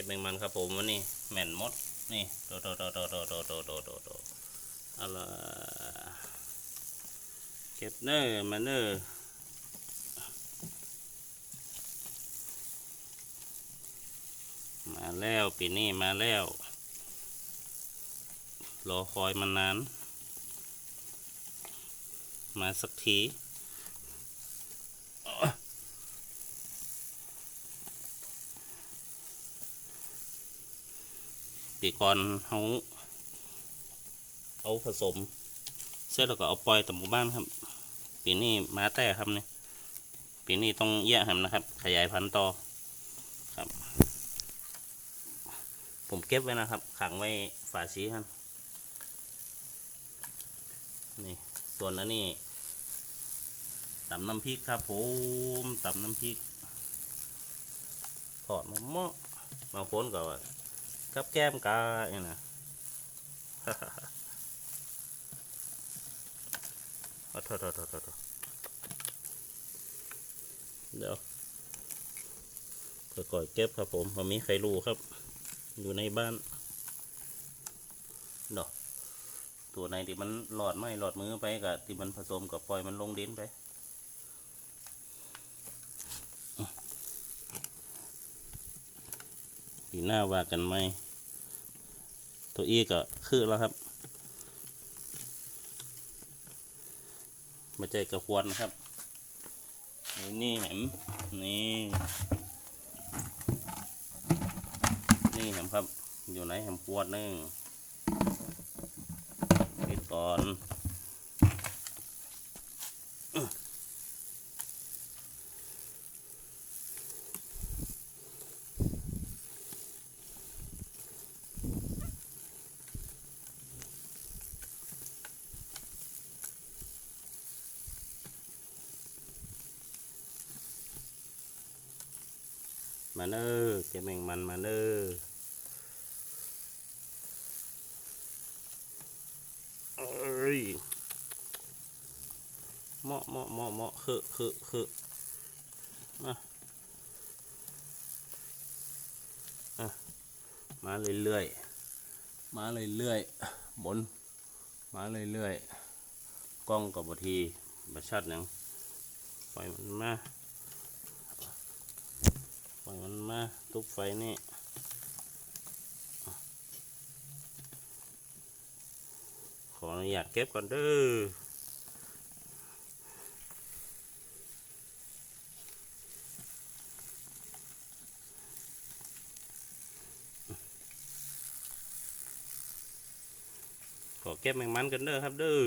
ก็บแมงมันครับผมวันนี้แม่นมดนี่โตโตโตโตโตโตโตโตโตโตเอาละเก็บเนอร์มาเนอร์มาแล้วปีนี้มาแล้ว รอคอยมานาน มาสักที ปีก่อนเขาเอาผสม เสร็จแล้วก็เอาปล่อยตามหมู่บ้านครับ ปีนี้มาแต่ครับเนี่ยปีนี้ต้องแยกครับนะครับ ขยายพันธุ์ต่อครับ ผมเก็บไว้นะครับ ขังไว้ฝาชีครับนี่ส่วนอันนี้ตำน้ำพริกครับผมตำน้ำพริกทอดมะม่วงบางคนก็ กับแก้มกาเนี่ยนะอาโทษโทษโทเดี๋ยวค่อยเก็บครับผมมันมีใครรู้ครับ อยู่ในบ้านดอกตัวไหนที่มันหลอดไม่หลอดมือไปกับที่มันผสมกับปล่อยมันลงดินไป ปีหน้าว่ากันไหม ตัวอีก็คือแล้วครับมาใจกระควรนะครับ นี่นี่เห็นนี่ นี่เห็นครับ อยู่ไหนเห็นขวดนึงปิดก่อน มาเนอเก็บแมงมันมาเนอเอ้ยเหมาะเหมาะเหมาะเหมาะคือคือคือะมาอะมาเรื่อยๆมาเรื่อยๆบน มาเรื่อยๆกล้องกับบทีบัชัดหนังปล่อยมันมา ปล่อยมัน มาทุบไฟนี่ขออนุญาตเก็บก่อนเด้อขอเก็บแมงมันกันเด้อครับเด้อ